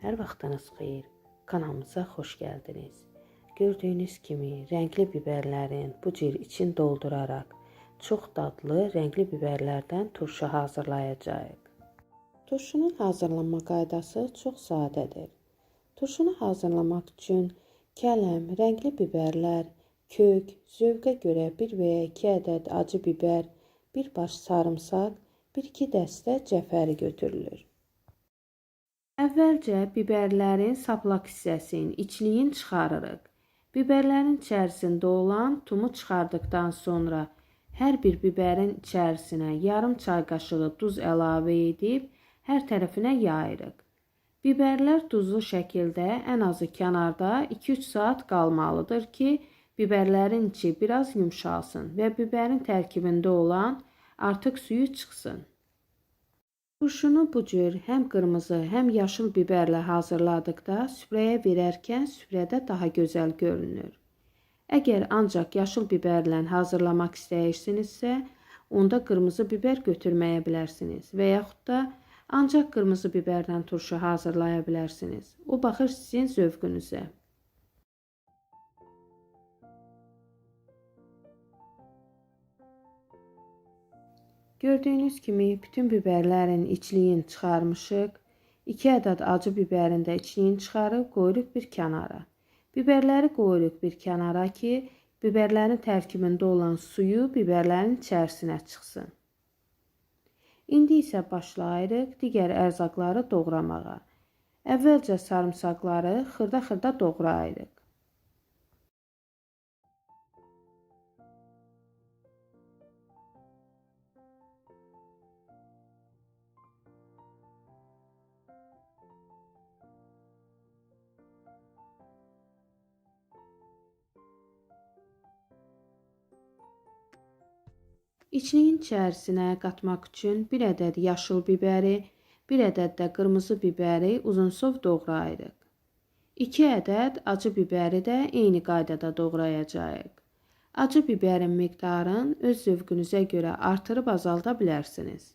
Hər vaxtınız xeyir. Kanalımıza xoş gəldiniz. Gördüyünüz kimi rəngli biberlərin bu cür için dolduraraq çox dadlı rəngli biberlərdən turşu hazırlayacağıq. Turşunun hazırlanma qaydası çox sadədir. Turşunu hazırlamaq üçün kələm, rəngli biberlər, kök, zövqə görə 1 və ya 2 ədəd acı biber, bir baş sarımsaq, 1-2 dəstə cəfəri götürülür. Əvvəlcə biberlərin saplaq hissəsinin, içliyin çıxarırıq. Biberlərin içərisində olan tumu çıxardıqdan sonra hər bir biberin içərisinə yarım çay qaşığı duz əlavə edib hər tərəfinə yayırıq. Biberlər duzlu şəkildə ən azı kənarda 2-3 saat qalmalıdır ki, biberlərin içi biraz yumşalsın və biberin tərkibində olan artıq suyu çıxsın. Turşunu bu cür həm qırmızı, həm yaşıl biberlə hazırladıqda süfrəyə verərkən süfrədə daha gözəl görünür. Əgər ancaq yaşıl biberlə hazırlamaq istəyirsinizsə, onda qırmızı biber götürməyə bilərsiniz və da ancaq qırmızı biberlə turşu hazırlaya bilərsiniz. O baxır sizin zövqünüzə. Gördüyünüz kimi bütün biberlərin içliyin çıxarmışıq. 2 ədəd acı biberin də içliyin çıxarıb qoyuruq bir kənara. Biberləri qoyuruq bir kənara ki, biberlərin tərkibində olan suyu biberlərin içərisinə çıxsın. İndi isə başlayırıq digər ərzaqları doğramağa. Əvvəlcə sarımsaqları xırda-xırda doğrayırıq. İçliyin içərisinə qatmaq üçün 1 ədəd yaşıl biberi, 1 ədəd də qırmızı biberi uzunsov doğrayırıq. 2 ədəd acı biberi də eyni qaydada doğrayacağıq. Acı biberin miqdarını öz zövqünüzə görə artırıb azalda bilərsiniz.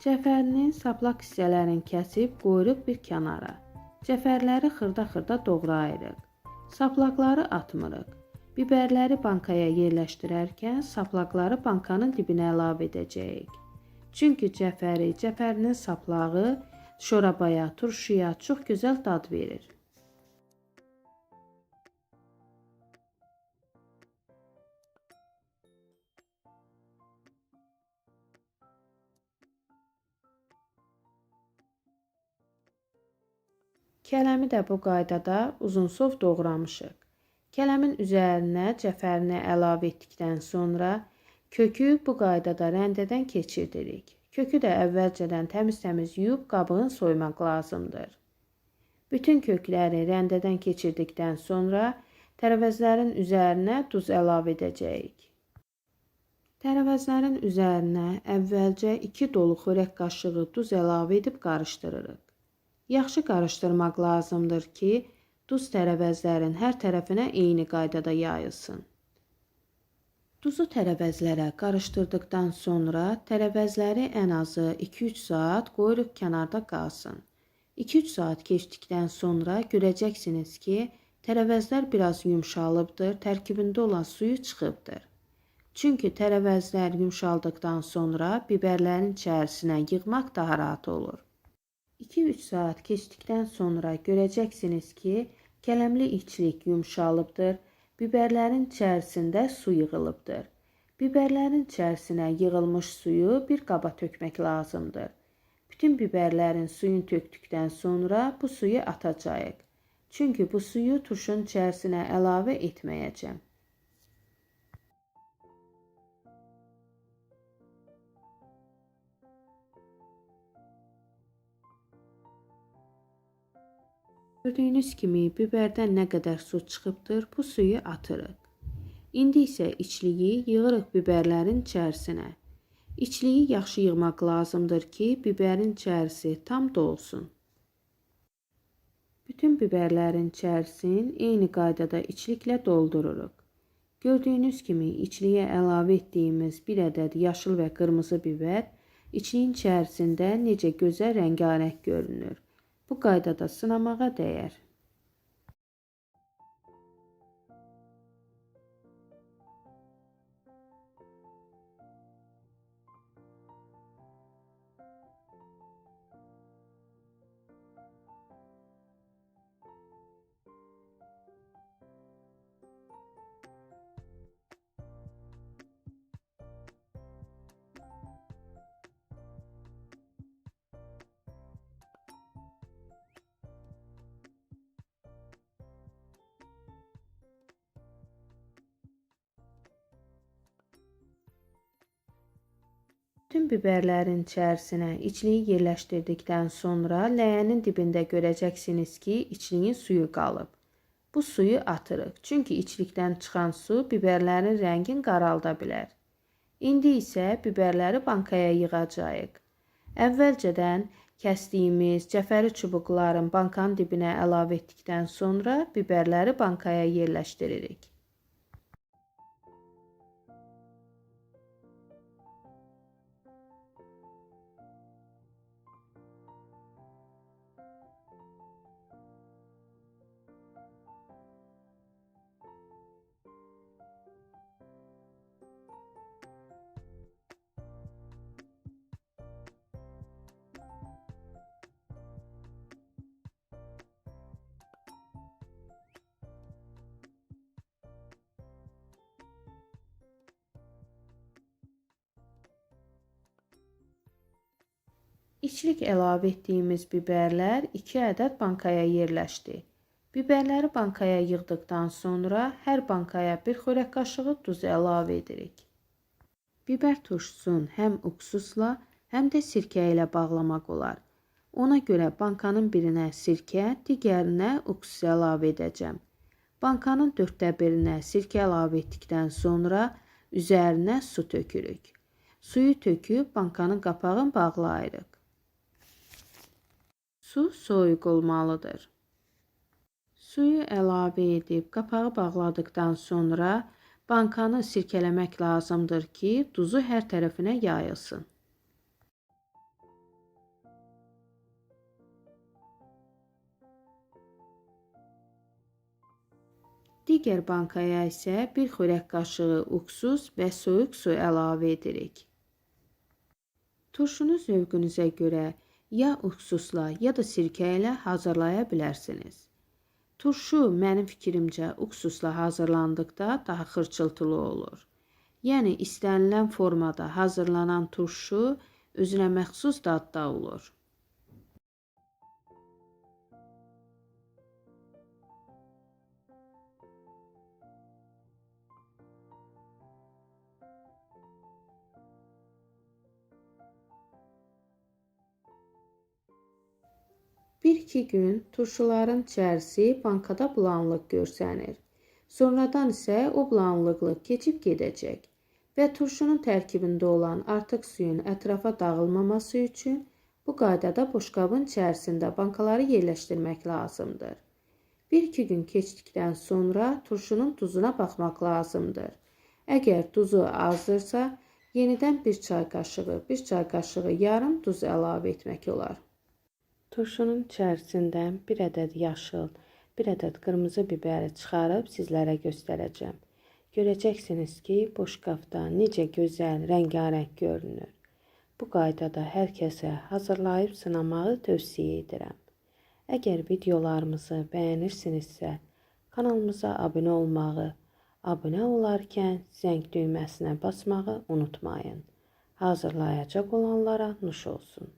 Cəfərinin saplaq hissələrini kəsib qoyuruq bir kənara. Cəfərləri xırda-xırda doğrayırıq. Saplaqları atmırıq. Biberləri bankaya yerləşdirərkən saplaqları bankanın dibinə əlavə edəcəyik. Çünki cəfəri, cəfərinin saplağı şorabaya, turşuya çox gözəl dad verir. Kələmi də bu qaydada uzunsov doğramışıq. Kələmin üzərinə cəfərini əlavə etdikdən sonra kökü bu qaydada rəndədən keçirdirik. Kökü də əvvəlcədən təmiz-təmiz yuyub qabığını soymaq lazımdır. Bütün kökləri rəndədən keçirdikdən sonra tərəvəzlərin üzərinə duz əlavə edəcəyik. Tərəvəzlərin üzərinə əvvəlcə 2 dolu xörək qaşığı duz əlavə edib qarışdırırıq. Yaxşı qarışdırmaq lazımdır ki, duz tərəvəzlərin hər tərəfinə eyni qaydada yayılsın. Duzu tərəvəzlərə qarışdırdıqdan sonra tərəvəzləri ən azı 2-3 saat qoyuruq kənarda qalsın. 2-3 saat keçdikdən sonra görəcəksiniz ki, tərəvəzlər biraz yumşalıbdır, tərkibində olan suyu çıxıbdır. Çünki tərəvəzlər yumşaldıqdan sonra biberlərin içərisinə yığmaq daha rahat olur. 2-3 saat keçdikdən sonra görəcəksiniz ki, kələmli içlik yumşalıbdır, biberlərin içərisində su yığılıbdır. Biberlərin içərisinə yığılmış suyu bir qaba tökmək lazımdır. Bütün biberlərin suyunu tökdükdən sonra bu suyu atacağıq. Çünki bu suyu turşun içərisinə əlavə etməyəcəm. Gördüyünüz kimi biberdən nə qədər su çıxıbdır, bu suyu atırıq. İndi isə içliyi yığırıq biberlərin içərisinə. İçliyi yaxşı yığmaq lazımdır ki, biberin içərisi tam dolsun. Bütün biberlərin içərisini eyni qaydada içliklə doldururuq. Gördüyünüz kimi içliyə əlavə etdiyimiz bir ədəd yaşıl və qırmızı biber içliyin içərisində necə gözəl rəngarəng görünür. Bu qaydada sınamağa dəyər. Bütün biberlərin içərisinə içliyi yerləşdirdikdən sonra ləyənin dibində görəcəksiniz ki, içliyin suyu qalıb. Bu suyu atırıq. Çünki içlikdən çıxan su biberlərin rəngini qaralda bilər. İndi isə biberləri bankaya yığacağıq. Əvvəlcədən kəsdiyimiz cəfəri çubuqların bankanın dibinə əlavə etdikdən sonra biberləri bankaya yerləşdiririk. İçlik əlavə etdiyimiz biberlər 2 ədəd bankaya yerləşdi. Biberləri bankaya yığdıqdan sonra hər bankaya bir xörək qaşığı duz əlavə edirik. Biber turşusun həm uksusla, həm də sirkə ilə bağlamaq olar. Ona görə bankanın birinə sirkə, digərinə uksus əlavə edəcəm. Bankanın dörddə birinə sirkə əlavə etdikdən sonra üzərinə su tökürük. Suyu töküb bankanın qapağını bağlayırıq. Su soyuq olmalıdır. Suyu əlavə edib qapağı bağladıqdan sonra bankanı sirkələmək lazımdır ki, duzu hər tərəfinə yayılsın. Digər bankaya isə bir xörək qaşığı uksus və soyuq su əlavə edirik. Turşunu zövqünüzə görə ya uksusla ya da sirkə ilə hazırlaya bilərsiniz. Turşu mənim fikrimcə uksusla hazırlandıqda daha xırçıltılı olur. Yəni istənilən formada hazırlanan turşu özünə məxsus dadda olur. Bir-iki gün turşuların içərisi bankada bulanlıq görsənir. Sonradan isə o bulanlıqlıq keçib gedəcək və turşunun tərkibində olan artıq suyun ətrafa dağılmaması üçün bu qaydada boşqabın içərisində bankaları yerləşdirmək lazımdır. Bir-iki gün keçdikdən sonra turşunun duzuna baxmaq lazımdır. Əgər duzu azdırsa, yenidən bir çay qaşığı, bir çay qaşığı yarım duz əlavə etmək olar. Turşunun içərisindən bir ədəd yaşıl, bir ədəd qırmızı biberi çıxarıb sizlərə göstərəcəm. Görəcəksiniz ki, boşqabda necə gözəl, rəngarəng görünür. Bu qaydada hər kəsə hazırlayıb sınamağı tövsiyə edirəm. Əgər videolarımızı bəyənirsinizsə, kanalımıza abunə olmağı, abunə olarkən zəng düyməsinə basmağı unutmayın. Hazırlayacaq olanlara nuş olsun.